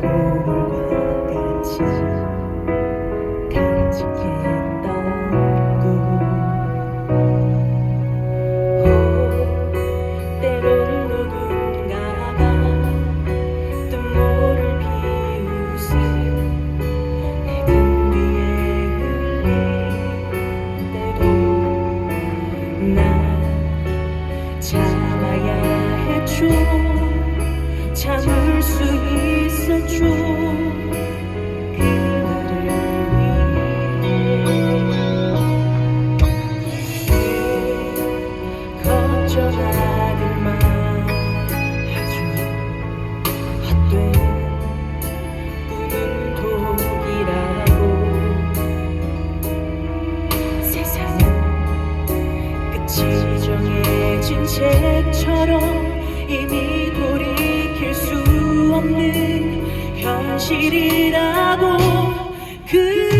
고물과 같이 같이 책처럼 이미 돌이킬 수 없는 현실이라고 그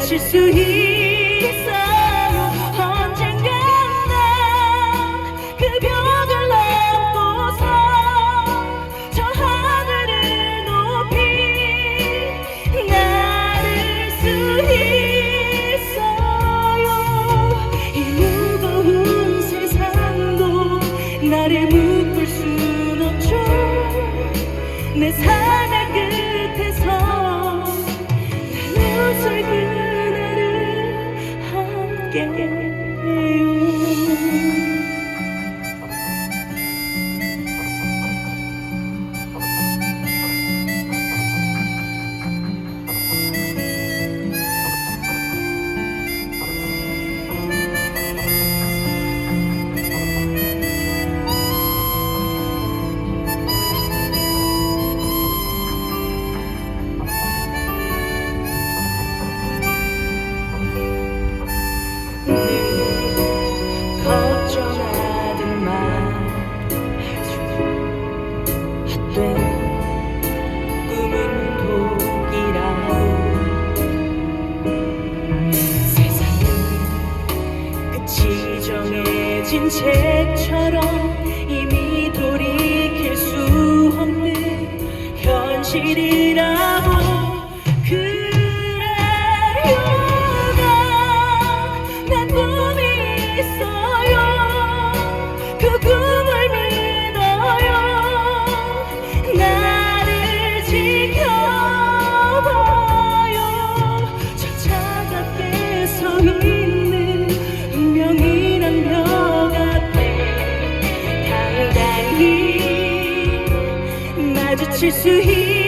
외칠 수 있 어？언젠가 난그 벽을 넘고서 저 하늘을 높이 나를 수 있어요 이 무거운 세상도 나를 묶을 순 없죠 내 삶에 again. precious to hear.